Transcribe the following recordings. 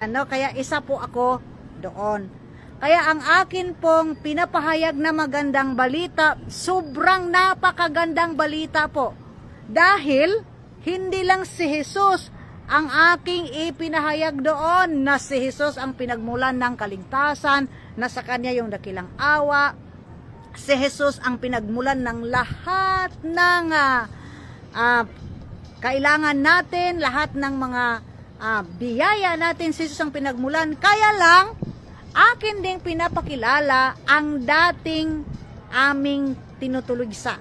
Ano, kaya isa po ako doon. Kaya ang akin pong pinapahayag na magandang balita, sobrang napakagandang balita po. Dahil hindi lang si Jesus ang aking ipinahayag doon na si Jesus ang pinagmulan ng kaligtasan, na sa kanya yung dakilang awa, si Jesus ang pinagmulan ng lahat ng ah, ah, kailangan natin, lahat ng mga ah, biyaya natin, si Jesus ang pinagmulan. Kaya lang, akin ding pinapakilala ang dating aming tinutulugsa.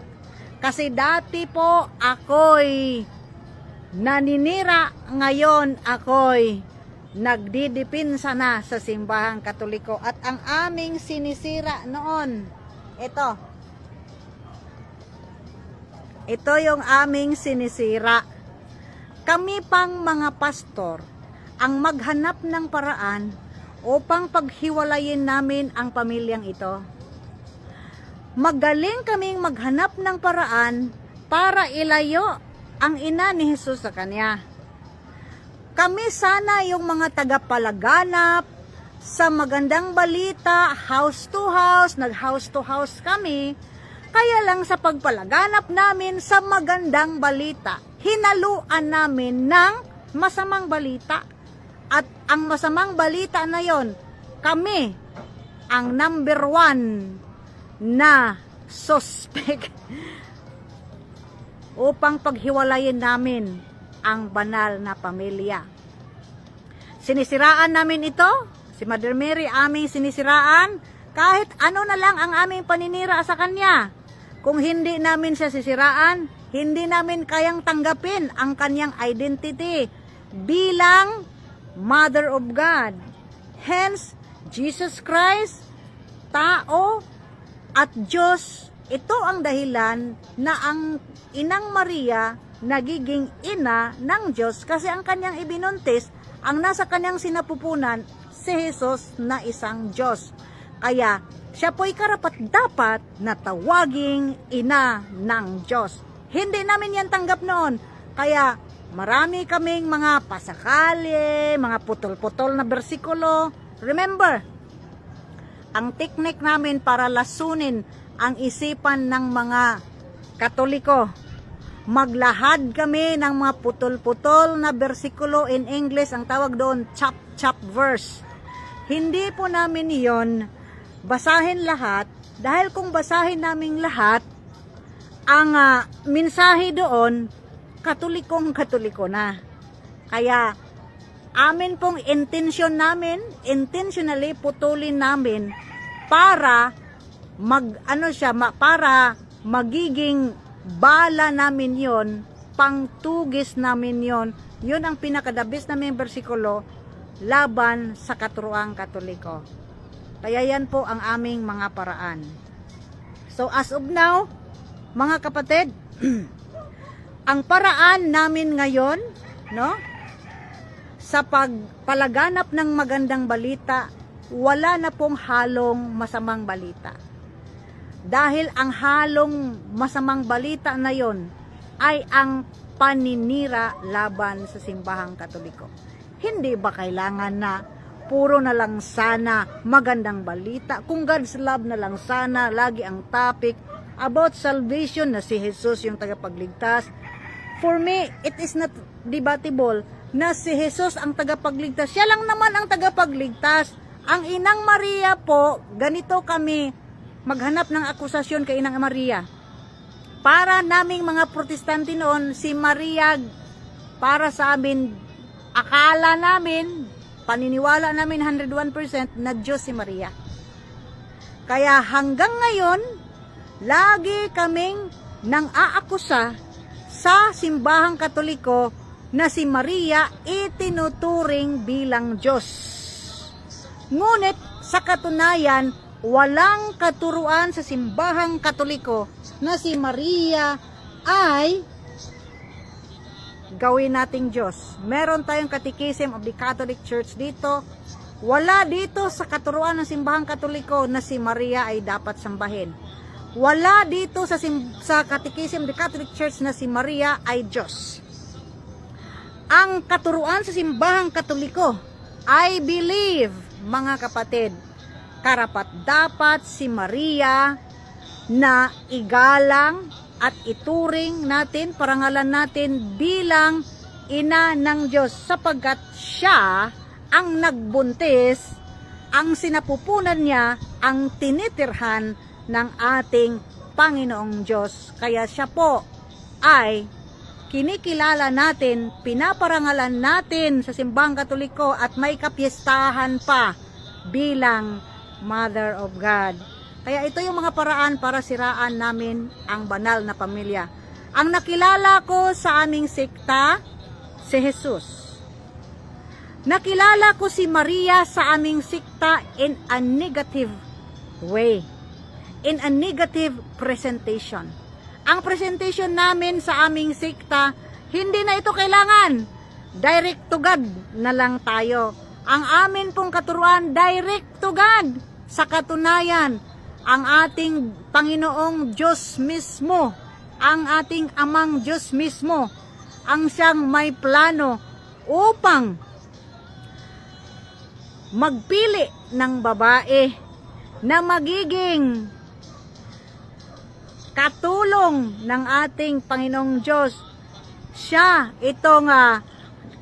Kasi dati po ako'y naninira, ngayon ako'y nagdidipinsa na sa simbahang katoliko. At ang aming sinisira noon, ito, ito yung aming sinisira. Kami pang mga pastor ang maghanap ng paraan upang paghiwalayin namin ang pamilyang ito. Magaling kaming maghanap ng paraan para ilayo ang ina ni Jesus sa kanya. Kami sana yung mga tagapalaganap sa magandang balita, house to house, nag house to house kami, kaya lang sa pagpalaganap namin sa magandang balita, hinaluan namin ng masamang balita. At ang masamang balita na yon, kami ang number one na suspect upang paghiwalayin namin ang banal na pamilya. Sinisiraan namin ito, si Mother Mary aming sinisiraan, kahit ano na lang ang aming paninira sa kanya. Kung hindi namin siya sisiraan, hindi namin kayang tanggapin ang kanyang identity bilang Mother of God. Hence, Jesus Christ, tao at Diyos, ito ang dahilan na ang inang Maria nagiging ina ng Diyos kasi ang kanyang ibinuntis, ang nasa kanyang sinapupunan, si Jesus na isang Diyos. Kaya, siya po'y karapat dapat na tawaging ina ng Diyos. Hindi namin yan tanggap noon. Kaya, marami kaming mga pasakali, mga putol-putol na bersikulo. Remember, ang teknik namin para lasunin ang isipan ng mga katoliko. Maglahad kami ng mga putol-putol na bersikulo in English, ang tawag doon chop-chop verse. Hindi po namin iyon basahin lahat dahil kung basahin namin lahat, ang ah, mensahe doon, katolikong katoliko na. Kaya, amin pong intention namin, intentionally putulin namin para mag ano siya ma, para magiging bala namin yon pangtugis namin yon yun ang pinakadabis namin bersikulo laban sa katuruang katoliko. Kaya yan po ang aming mga paraan. So as of now mga kapatid ang paraan namin ngayon no sa pagpalaganap ng magandang balita, wala na pong halong masamang balita. Dahil ang halong masamang balita na yon ay ang paninira laban sa simbahang katoliko. Hindi ba kailangan na puro na lang sana magandang balita? Kung God's love na lang sana, lagi ang topic about salvation na si Jesus yung tagapagligtas. For me, it is not debatable na si Jesus ang tagapagligtas. Siya lang naman ang tagapagligtas. Ang Inang Maria po, ganito kami maghanap ng akusasyon kay Inang Maria. Para naming mga protestante noon, si Maria, para sa amin, akala namin, paniniwala namin 101% na Diyos si Maria. Kaya hanggang ngayon, lagi kaming nang aakusa sa simbahang katoliko na si Maria itinuturing bilang Diyos. Ngunit sa katunayan, walang katuruan sa simbahang katoliko na si Maria ay gawin nating Diyos. Meron tayong Catechism of the Catholic Church dito. Wala dito sa katuruan ng simbahang katoliko na si Maria ay dapat sambahin. Wala dito sa, sa Catechism the Catholic Church na si Maria ay Diyos. Ang katuruan sa simbahang katoliko I believe, mga kapatid, karapat dapat si Maria na igalang at ituring natin, parangalan natin bilang ina ng Diyos sapagkat siya ang nagbuntis, ang sinapupunan niya, ang tinitirhan ng ating Panginoong Diyos. Kaya siya po ay kinikilala natin, pinaparangalan natin sa simbahang katoliko at may kapiestahan pa bilang Mother of God. Kaya ito yung mga paraan para siraan namin ang banal na pamilya. Ang nakilala ko sa aming sekta, si Jesus. Nakilala ko si Maria sa aming sekta in a negative way. In a negative presentation. Ang presentation namin sa aming sekta, hindi na ito kailangan. Direct to God na lang tayo. Ang amin pong katuruan, direct to God. Sa katunayan, ang ating Panginoong Diyos mismo, ang ating Amang Diyos mismo, ang siyang may plano upang magpili ng babae na magiging katulong ng ating Panginoong Diyos. Siya itong ah,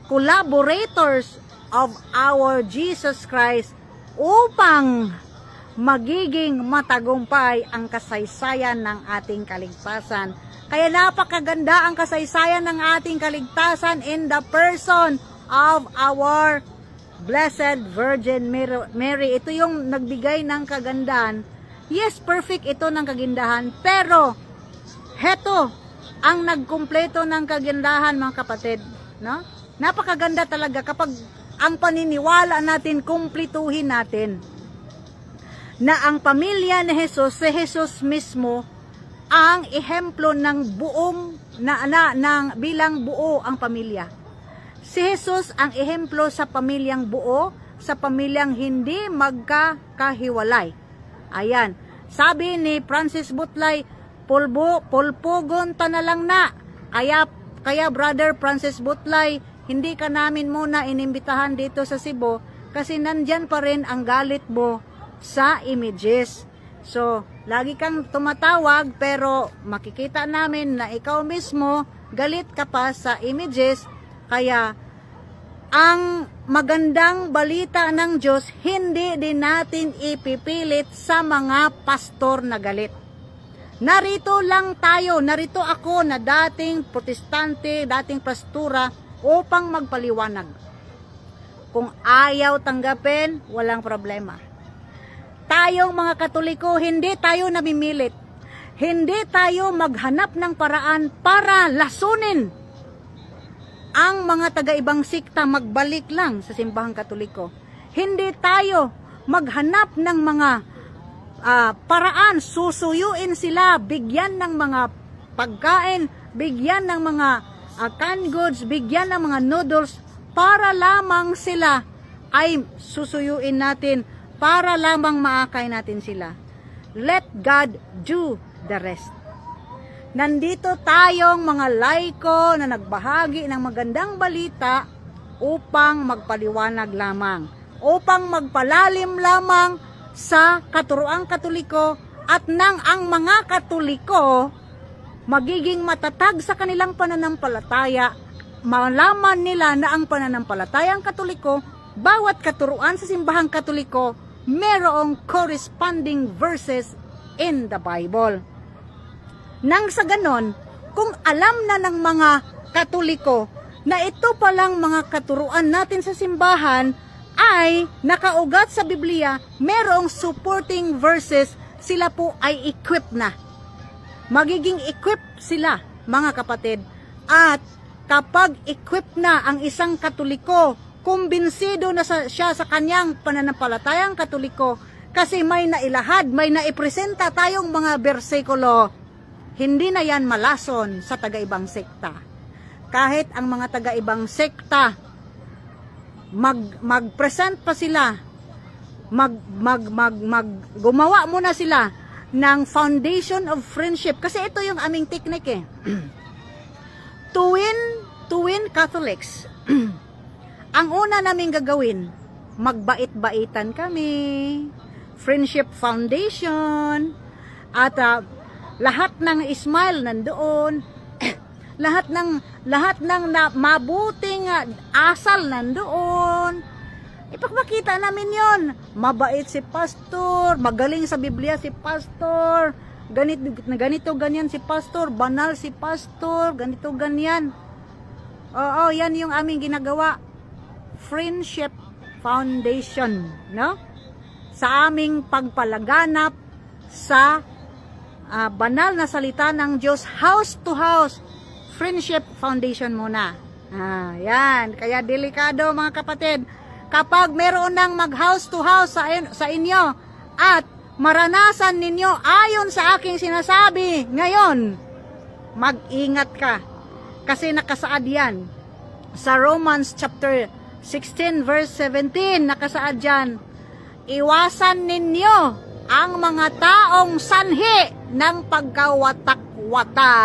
collaborators of our Jesus Christ upang magiging matagumpay ang kasaysayan ng ating kaligtasan. Kaya napakaganda ang kasaysayan ng ating kaligtasan in the person of our Blessed Virgin. Mary. Ito yung nagbigay ng kagandahan. Yes, perfect ito ng kagandahan. Pero, heto, ang nagkumpleto ng kagandahan mga kapatid. No? Napakaganda talaga kapag ang paniniwala natin, kumplituhin natin na ang pamilya ni Jesus, si Jesus mismo, ang ehemplo ng buong na, na, ng bilang buo ang pamilya. Si Jesus ang ehemplo sa pamilyang buo, sa pamilyang hindi magkakahiwalay. Ayan. Sabi ni Francis Butlay, pulbo, pulpugon ta na lang na. Kaya, kaya brother Francis Butlay, hindi ka namin muna inimbitahan dito sa Cebu kasi nandyan pa rin ang galit mo sa images. So, lagi kang tumatawag pero makikita namin na ikaw mismo galit ka pa sa images kaya ang magandang balita ng Diyos hindi din natin ipipilit sa mga pastor na galit. Narito lang tayo, narito ako na dating protestante, dating pastura upang magpaliwanag. Kung ayaw tanggapin, walang problema. Tayong mga katoliko, hindi tayo namimilit. Hindi tayo maghanap ng paraan para lasunin ang mga taga-ibang sikta magbalik lang sa simbahang katoliko. Hindi tayo maghanap ng mga ah, paraan, susuyuin sila, bigyan ng mga pagkain, bigyan ng mga ah, canned goods, bigyan ng mga noodles para lamang sila ay susuyuin natin, para lamang maakay natin sila. Let God do the rest. Nandito tayong mga laiko na nagbahagi ng magandang balita upang magpaliwanag lamang, upang magpalalim lamang sa katuroang katoliko at nang ang mga katoliko magiging matatag sa kanilang pananampalataya, malaman nila na ang pananampalatayang katoliko, bawat katuruan sa simbahang katoliko, merong corresponding verses in the Bible. Nang sa ganon, kung alam na ng mga katoliko na ito palang mga katuruan natin sa simbahan ay nakaugat sa Biblia, merong supporting verses, sila po ay equipped na. Magiging equipped sila, mga kapatid. At kapag equipped na ang isang katoliko, kumbinsido na sa, siya sa kanyang pananampalatayang katoliko, kasi may nailahad, may naipresenta tayong mga bersikulo, hindi na yan malason sa taga-ibang sekta. Kahit ang mga taga-ibang sekta, mag, mag-present pa sila, mag, mag, mag, mag, gumawa muna sila ng foundation of friendship. Kasi ito yung aming technique eh. tuwin, tuwin Catholics. ang una naming gagawin, magbait-baitan kami. Friendship Foundation. At ah, lahat ng smile nandoon. lahat ng lahat ng na, mabuting ah, asal nandoon. Ipakmakita namin yon. Mabait si pastor, magaling sa Biblia si pastor, ganito, ganito ganyan si pastor, banal si pastor, ganito ganyan. Oo, yan yung aming ginagawa. Friendship Foundation, no? Sa aming pagpalaganap sa ah, banal na salita ng Diyos, house to house, Friendship Foundation muna. Ah, yan. Kaya delikado mga kapatid. Kapag meron ng mag house to house sa, in- sa inyo at maranasan ninyo ayon sa aking sinasabi ngayon, mag-ingat ka. Kasi nakasaad yan sa Romans chapter 16 verse 17 nakasaad dyan iwasan ninyo ang mga taong sanhi ng pagkawatak-wata